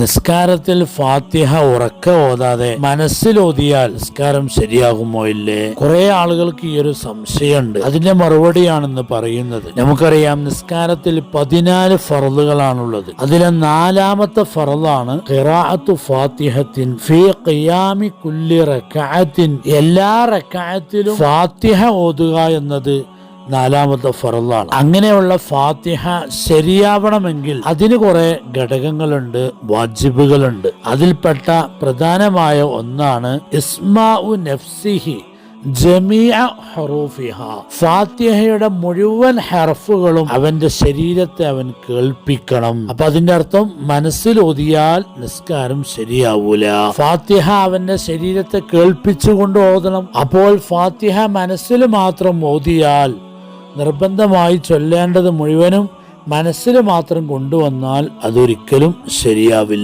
നിസ്കാരത്തിൽ ഫാത്തിഹ ഉറക്ക ഓതാതെ മനസ്സിലോതിയാൽ നിസ്കാരം ശരിയാകുമോ ഇല്ലേ? കുറെ ആളുകൾക്ക് ഈ ഒരു സംശയമുണ്ട്. അതിന്റെ മറുപടിയാണെന്ന് പറയുന്നത്. നമുക്കറിയാം നിസ്കാരത്തിൽ പതിനാല് ഫറലുകളാണുള്ളത്. അതിലെ നാലാമത്തെ ഫറലാണ് ഖിറാഅത്തു ഫാത്തിഹത്തിൻ ഫീ ഖിയാമി കുല്ലി എല്ലാ റക്അത്തിലും ഫാത്തിഹ ഓതുക എന്നത് നാലാമത്തെ ഫറലാണ് അങ്ങനെയുള്ള ഫാത്തിഹ ശരിയാവണമെങ്കിൽ അതിന് കുറെ ഘടകങ്ങളുണ്ട് വാജിബുകളുണ്ട്. അതിൽപ്പെട്ട പ്രധാനമായ ഒന്നാണ് ഇസ്മാഉ നഫ്സിഹി ജമിയ ഹറൂഫിഹ. ഫാത്തിഹയുടെ മുഴുവൻ ഹർഫുകളും അവന്റെ ശരീരത്തെ അവൻ കേൾപ്പിക്കണം. അപ്പൊ അതിന്റെ അർത്ഥം മനസ്സിൽ ഓതിയാൽ നിസ്കാരം ശരിയാവൂല. ഫാത്തിഹ അവന്റെ ശരീരത്തെ കേൾപ്പിച്ചുകൊണ്ട് ഓതണം. അപ്പോൾ ഫാത്തിഹ മനസ്സിൽ മാത്രം ഓതിയാൽ നിർബന്ധമായി ചൊല്ലേണ്ടത് മുഴുവനും മനസ്സിൽ മാത്രം കൊണ്ടുവന്നാൽ അതൊരിക്കലും ശരിയാവില്ല.